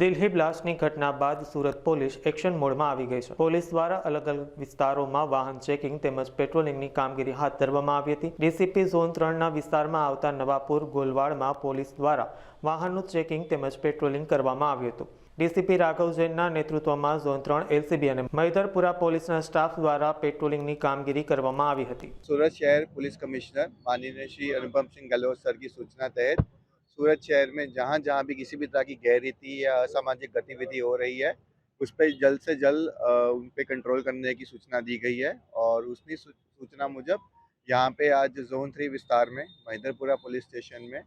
દિલ્હી બ્લાસ્ટની ઘટના બાદ Surat police action મોડમાં આવી ગઈ છે. પોલીસ દ્વારા અલગ અલગ વિસ્તારોમાં વાહન ચેકિંગ તેમજ પેટ્રોલિંગની કામગીરી હાથ ધરવામાં આવી હતી. ડીસીપી ઝોન ત્રણના વિસ્તારમાં આવતા નવાપુર, ગોલવાડમાં પોલીસ દ્વારા વાહનનું ચેકિંગ તેમજ પેટ્રોલિંગ કરવામાં આવ્યું હતું. ડીસીપી રાઘવ જૈનના નેતૃત્વમાં ઝોન ત્રણ, એલસીબી અને મૈદરપુરા પોલીસના સ્ટાફ દ્વારા પેટ્રોલિંગની કામગીરી કરવામાં આવી હતી. સુરત શહેર પોલીસ કમિશનર માનનીય શ્રી અનુપમસિંહ ગલો સરની સૂચના તહેત सूरत शहर में जहाँ जहाँ भी किसी भी तरह की गैररीति या असामाजिक गतिविधि हो रही है, उस पर जल्द से जल्द उन पर कंट्रोल करने की सूचना दी गई है और उसकी सूचना मुजब यहाँ पे आज जोन थ्री विस्तार में, महिदरपुरा पुलिस स्टेशन में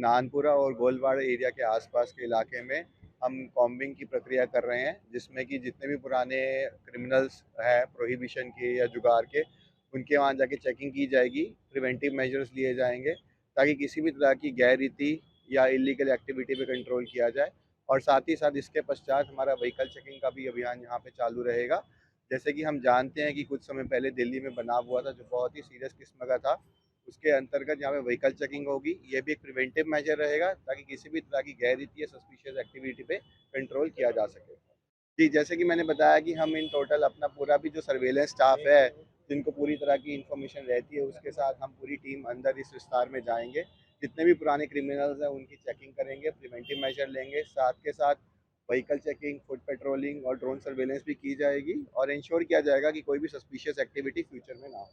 नानपुरा और गोलवाड़ एरिया के आसपास के इलाके में हम कॉम्बिंग की प्रक्रिया कर रहे हैं, जिसमें कि जितने भी पुराने क्रिमिनल्स हैं प्रोहिबिशन के या जुगार के, उनके वहाँ जाके चेकिंग की जाएगी प्रिवेंटिव मेजर्स लिए जाएँगे ताकि किसी भी तरह की गैर रीति या इलीगल एक्टिविटी पे कंट्रोल किया जाए। और साथ ही साथ इसके पश्चात हमारा व्हीकल चेकिंग का भी अभियान यहाँ पे चालू रहेगा। जैसे कि हम जानते हैं कि कुछ समय पहले दिल्ली में बनाव हुआ था, जो बहुत ही सीरियस किस्म का था। उसके अंतर्गत यहाँ पे व्हीकल चेकिंग होगी। ये भी एक प्रिवेंटिव मेजर रहेगा, ताकि किसी भी तरह की गैर रीति या सस्पिशियस एक्टिविटी पे कंट्रोल किया जा सके। जी, जैसे कि मैंने बताया कि हम इन टोटल अपना पूरा भी जो सर्वेलेंस स्टाफ है जिनको पूरी तरह की इन्फॉर्मेशन रहती है, उसके साथ हम पूरी टीम अंदर इस विस्तार में जाएँगे। जितने भी पुराने क्रिमिनल्स हैं, उनकी चेकिंग करेंगे प्रिवेंटिव मेजर लेंगे। साथ के साथ व्हीकल चेकिंग फुट पेट्रोलिंग और ड्रोन सर्वेलेंस भी की जाएगी और इंश्योर किया जाएगा कि कोई भी सस्पिशियस एक्टिविटी फ्यूचर में ना हो।